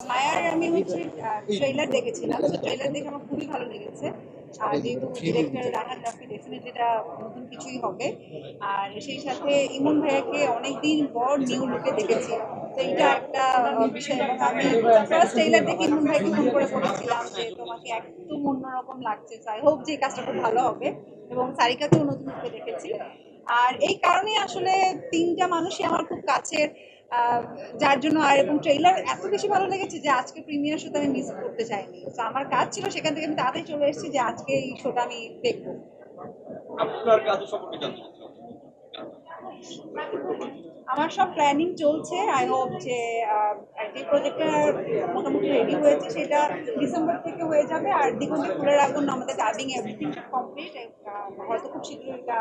মায়ার আমি হচ্ছে ট্রেলার দেখেছিলাম। ট্রেলার দেখে আমার খুবই ভালো লেগেছে। আর যেহেতু ডিরেক্টর রাহান রাফি ডেফিনেটলি এটা নতুন কিছুই হবে। আর সেই সাথে ইমন ভাইয়াকে অনেকদিন পর নিউ লুকে দেখেছি। তো এটা একটা বিষয়। এবং আমি ফার্স্ট ট্রেলার দেখে ইমন ভাইকে ফোন করে বলেছিলাম যে তোমাকে একদম অন্যরকম লাগছে। আই হোপ যে কাজটা খুব ভালো হবে। এবং সারিকাকেও নতুন রূপে দেখেছি। আর এই কারণে আসলে তিনটা মানুষই আমার খুব কাছের। যার জন্য আর এবং ট্রেইলার এত বেশি ভালো লেগেছে যে আজকে প্রিমিয়ার শোতে আমি মিস করতে চাইনি। তো আমার কাজ ছিল সেখান থেকে আমি তাড়াতাড়ি চলে এসেছি যে আজকে এই শোটা আমি দেখব। আপনার কাজ সম্পর্কে জানতে আমার সব প্ল্যানিং চলছে। আই হোপ যে যে প্রজেক্টটা মোটামুটি রেডি হয়েছে সেটা ডিসেম্বর থেকে হয়ে যাবে। আর দিগন্তে ফুলের আগুন আমাদের ডাবিং এভরিথিং কমপ্লিট হয়তো খুব শীঘ্রই এটা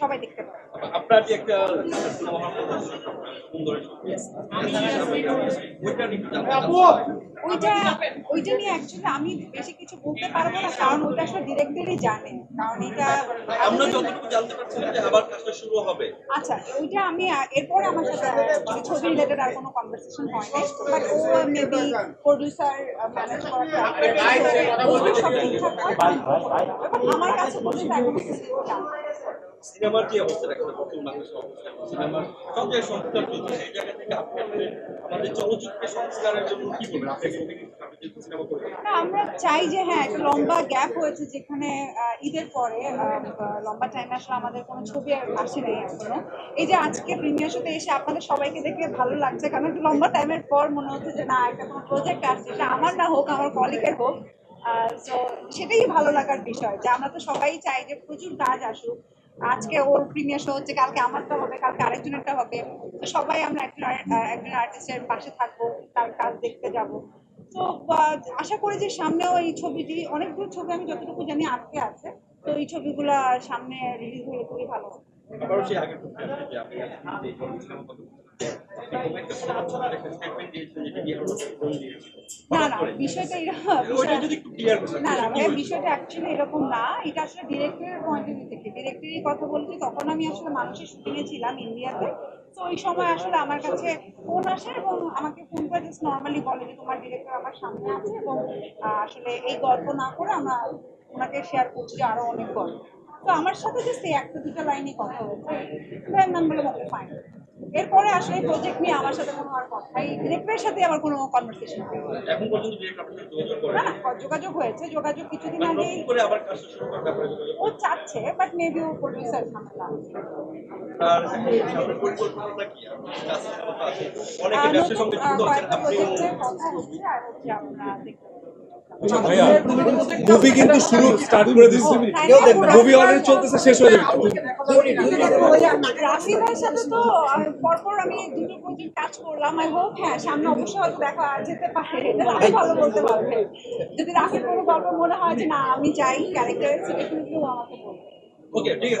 সবাই দেখতে পাবে। আপনার যে একটা ওইটা নিয়ে। ওইটা অ্যাকচুয়ালি আমি বেশি কিছু বলতে পারব না কারণ ওইটা আসলে ডিরেক্টরই জানে। কারণ এটা আমরা যতটুকু জানতে পারছিলাম যে আবার কাজটা শুরু হবে। আচ্ছা ওইটা আমি আহ, এরপরে আমার সাথে ছবি রিলেটেড আর কোনো কনভারসেশন হয় নাই। বাট ও মেবি প্রডিউসার ম্যানেজ করার সব ঠিকঠাক আমার কাছে এখনও কিছু সিনেমার যে অবস্থা বাংলাদেশের অবস্থা। সিনেমার সব জায়গায় সংস্কার চলছে সেই জায়গা থেকে আপনি আমাদের চলচ্চিত্রের সংস্কারের জন্য কি বলবেন? আপনি আমরা চাই যে হ্যাঁ একটা লম্বা গ্যাপ হয়েছে যেখানে ঈদের পরে লম্বা টাইম আসলে আমাদের কোনো ছবি আসে নাই এখনও। এই যে আজকে প্রিমিয়ার শোতে এসে আপনাদের সবাইকে দেখে ভালো লাগছে, কারণ একটা লম্বা টাইমের পর মনে হচ্ছে যে, না, একটা কোনো প্রজেক্ট আসছে, সেটা আমার না হোক, আমার কলিগের হোক। তো সেটাই ভালো লাগার বিষয় যে, আমরা তো সবাই চাই যে, প্রচুর কাজ আসুক। আজকে ওর প্রিমিয়ার শো হচ্ছে, কালকে আমারটা হবে, কালকে আরেকজনেরটা হবে। তো সবাই আমরা একজন একজন আর্টিস্টের পাশে থাকব, তার কাজ দেখতে যাব। তো আশা করি যে সামনেও এই ছবিটি, অনেকগুলো ছবি আমি যতটুকু জানি আটকে আছে, তো এই ছবিগুলো সামনে রিলিজ হলে খুবই ভালো হবে। আবারও সেই আগের প্রশ্ন আসছে যে আপনি আসলে যে এই সিনেমা কথা বলছেন আপনি কোনো একটা কোনো বছর একটা স্টেটমেন্ট দিয়েছিলেন যেটা দিয়ে হলো ফোন দিয়েছিল না না বিষয়টা এরকম ওইটা যদি একটু ক্লিয়ার করেন না না ভাইয়া বিষয়টা অ্যাকচুয়ালি এরকম না। এটা আসলে ডিরেক্টরের পয়েন্ট অফ ভিউ থেকে। ডিরেক্টরের কথা বলছি তখন আমি আসলে মানুষের শুটিংয়ে ছিলাম ইন্ডিয়াতে তো ওই সময় আসলে আমার কাছে ফোন আসে এবং আমাকে ফোন করে জাস্ট নর্মালি বলে যে তোমার ডিরেক্টর আমার সামনে আছে এবং আসলে এই গল্প না করে আমরা ওনাকে শেয়ার করছি যে আরও অনেক গল্প। তো আমার সাথে জাস্ট এই একটা দুটো লাইনে কথা হয়েছে। আমি বললাম ওকে ফাইন এরপরে আসলে প্রজেক্ট নিয়ে আমার সাথে কোনো আর কথাই ডিরেক্টরের সাথে আমার কোনো কনভারসেশন এখন পর্যন্ত না না যোগাযোগ হয়েছে যোগাযোগ কিছুদিন আগে করে আবার কাজটা শুরু করার ব্যাপারে ও চাচ্ছে বাট মেবি ও প্রডিউসার ঝামেলা। আর পরিকল্পনাটা কি? আপনার কাছে অনেকে ব্যবসার সঙ্গে যুক্ত আছেন কথা হচ্ছে আর হচ্ছে আমরা দেখতে। ভাইয়া মুভি কিন্তু শুরু স্টার্ট করে দিচ্ছে। মুভি অলরেডি চলতেছে শেষ হয়ে যাবে রাফি ভাইয়ের সাথে তো পরপর আমি দুটো প্রজেক্ট কাজ করলাম আই হোপ হ্যাঁ সামনে অবশ্যই হয়তো দেখা যেতে পারে রাফি ভালো বলতে পারবে যদি রাফির কোনো গল্প মনে হয় যে না আমি চাই ক্যারেক্টার সেটা কিন্তু আমাকে বলবে ওকে ঠিক আছে